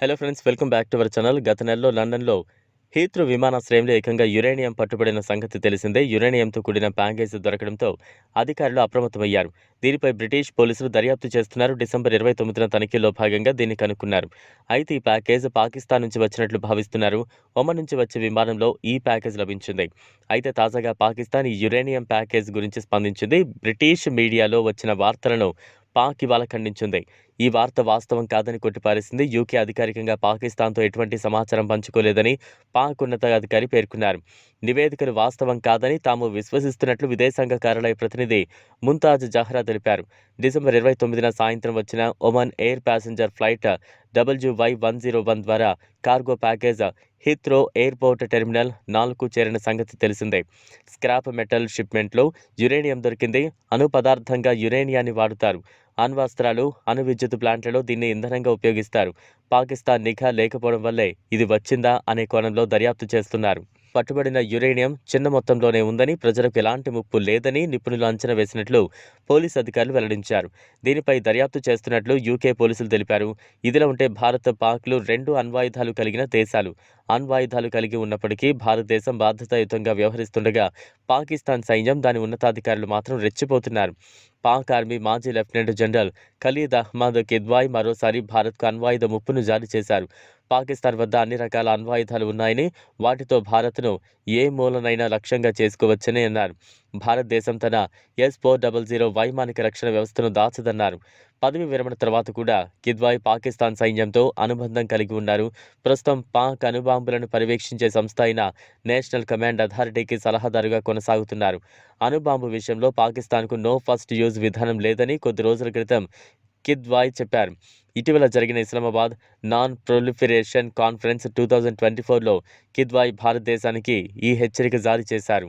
Hello friends welcome back to our channel గత నెలలో లండన్లో హీత్రూ విమానాశ్రయంలో ఏకంగా యురేనియం పట్టుబడిన సంగతి తెలిసిందే. యురేనియంతో కూడిన ప్యాకేజ్ దొరకడంతో అధికారులు అప్రమత్తమయ్యారు. దీనిపై బ్రిటిష్ పోలీసులు దర్యాప్తు చేస్తున్నారు. డిసెంబర్ ఇరవై తొమ్మిదిన తనిఖీలో భాగంగా దీన్ని కనుక్కున్నారు. అయితే ఈ ప్యాకేజ్ పాకిస్తాన్ నుంచి వచ్చినట్లు భావిస్తున్నారు. ఒమన్ నుంచి వచ్చే విమానంలో ఈ ప్యాకేజ్ లభించింది. అయితే తాజాగా పాకిస్తాన్ ఈ యురేనియం ప్యాకేజ్ గురించి స్పందించింది. బ్రిటిష్ మీడియాలో వచ్చిన వార్తలను పాక్ ఇవాళ ఖండించింది. ఈ వార్త వాస్తవం కాదని కొట్టిపారేసింది. యూకే అధికారికంగా పాకిస్తాన్తో ఎటువంటి సమాచారం పంచుకోలేదని పాక్ ఉన్నతాధికారి పేర్కొన్నారు. నివేదికలు వాస్తవం కాదని తాము విశ్వసిస్తున్నట్లు విదేశాంగ కార్యాలయ ప్రతినిధి ముంతాజ్ జహ్రా తెలిపారు. డిసెంబర్ ఇరవై తొమ్మిదిన సాయంత్రం వచ్చిన Oman air passenger flight W Y one zero one ద్వారా cargo package Heathrow airport terminal నాలుగు చేరిన సంగతి తెలిసిందే. స్క్రాప్ మెటల్ షిప్మెంట్లో యురేనియం దొరికింది. అణు పదార్థంగా యురేనియాన్ని వాడుతారు. అణ్వస్త్రాలు అణు విద్యుత్ ప్లాంట్లలో దీన్ని ఇంధనంగా ఉపయోగిస్తారు. పాకిస్తాన్ నిఘా లేకపోవడం వల్లే ఇది వచ్చిందా అనే కోణంలో దర్యాప్తు చేస్తున్నారు. పట్టుబడిన యురేనియం చిన్న మొత్తంలోనే ఉందని ప్రజలకు ఎలాంటి ముప్పు లేదని నిపుణులు అంచనా వేసినట్లు పోలీస్ అధికారులు వెల్లడించారు. దీనిపై దర్యాప్తు చేస్తున్నట్లు యూకే పోలీసులు తెలిపారు. ఇదిలా ఉంటే భారత్ పాక్లు రెండు అణ్వాయుధాలు కలిగిన దేశాలు. అణ్వాయుధాలు కలిగి ఉన్నప్పటికీ భారతదేశం బాధ్యతాయుతంగా వ్యవహరిస్తుండగా పాకిస్తాన్ సైన్యం దాని ఉన్నతాధికారులు మాత్రం రెచ్చిపోతున్నారు. పాక్ ఆర్మీ మాజీ లెఫ్టినెంట్ జనరల్ ఖలీద్ అహ్మద్ కిద్వాయ్ మరోసారి భారత్కు అణ్వాయుధ ముప్పును జారీ చేశారు. పాకిస్తాన్ వద్ద అన్ని రకాల అణ్వాయుధాలు ఉన్నాయని వాటితో భారత్ను ఏ మూలనైనా లక్ష్యంగా చేసుకోవచ్చని అన్నారు. భారతదేశం తన ఎస్ ఫోర్ డబల్ జీరో వైమానిక రక్షణ వ్యవస్థను దాచదన్నారు. పదవి విరమణ తర్వాత కూడా కిద్వాయ్ పాకిస్తాన్ సైన్యంతో అనుబంధం కలిగి ఉన్నారు. ప్రస్తుతం పాక్ అణుబాంబులను పర్యవేక్షించే సంస్థ అయిన నేషనల్ కమాండ్ అథారిటీకి సలహాదారుగా కొనసాగుతున్నారు. అణుబాంబు విషయంలో పాకిస్తాన్కు నో ఫస్ట్ యూజ్ విధానం లేదని కొద్ది రోజుల క్రితం కిద్వాయ్ చెప్పారు. ఇటీవల జరిగిన Islamabad non proliferation conference two thousand twenty ఫోర్లో కిద్వాయ్ భారతదేశానికి ఈ హెచ్చరిక జారీ చేశారు.